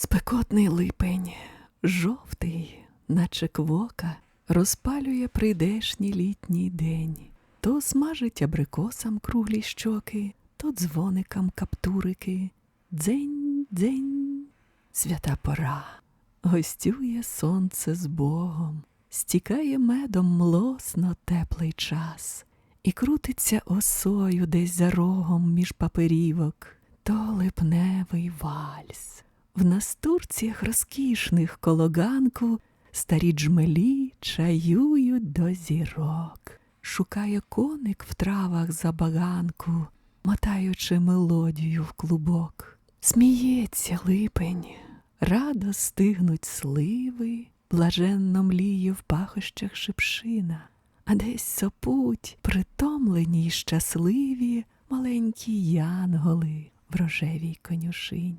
Спекотний липень, жовтий, наче квока, розпалює прийдешній літній день. То смажить абрикосам круглі щоки, то дзвоникам каптурики. Дзень, дзень, свята пора. Гостює сонце з Богом, стікає медом млосно теплий час, і крутиться осою десь за рогом між паперівок, то липневий вальс. В настурціях розкішних кологанку старі джмелі чаюють до зірок. Шукає коник в травах за баганку, мотаючи мелодію в клубок. Сміється липень, радо стигнуть сливи, блаженно мліє в пахощах шипшина, а десь сопуть, притомлені й щасливі, маленькі янголи в рожевій конюшині.